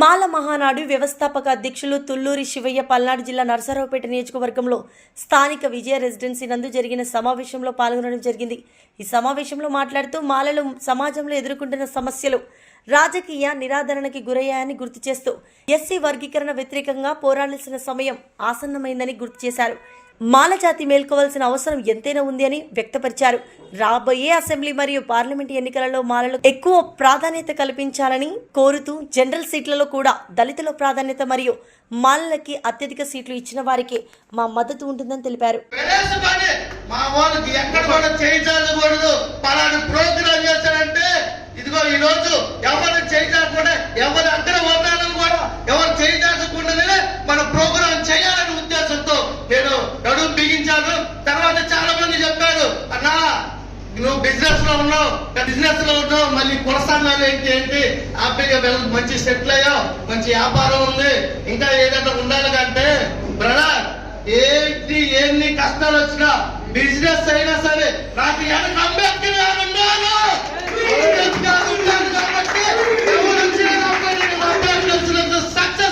మాల మహానాడు వ్యవస్థాపక అధ్యక్షులు తుల్లూరి శివయ్య పల్నాడు జిల్లా నరసరావుపేట నియోజకవర్గంలో స్థానిక విజయ రెసిడెన్సీ నందు జరిగిన సమావేశంలో పాల్గొనడం జరిగింది. ఈ సమావేశంలో మాట్లాడుతూ మాలలు సమాజంలో ఎదుర్కొంటున్న సమస్యలు రాజకీయ నిరాదరణకి గురయ్యాయని గుర్తు చేస్తూ ఎస్సీ వర్గీకరణ వ్యతిరేకంగా పోరాడాల్సిన సమయం ఆసన్నమైందని గుర్తు చేశారు. మాలజాతి మేల్కోవాల్సిన అవసరం ఎంతైనా ఉంది అని వ్యక్తపరిచారు. రాబోయే అసెంబ్లీ మరియు పార్లమెంట్ ఎన్నికలలో మాలలు ఎక్కువ ప్రాధాన్యత కల్పించాలని కోరుతూ జనరల్ సీట్లలో కూడా దళితుల ప్రాధాన్యత మరియు మాలలకి అత్యధిక సీట్లు ఇచ్చిన వారికి మా మద్దతు ఉంటుందని తెలిపారు. మా వాళ్ళకి ఎక్కడ కూడా చేయించకూడదు నువ్వు బిజినెస్లో ఉన్నావు బిజినెస్లో ఉన్నావు మళ్ళీ కొనసాగాలి ఏంటి ఏంటి హ్యాపీగా వెళ్ళ మంచి సెటిల్ అయ్యావు మంచి వ్యాపారం ఉంది. ఇంకా ఏదైనా ఉండాలి కంటే బ్రదర్ ఏంటి ఎన్ని కష్టాలు వచ్చినా బిజినెస్ అయినా సరే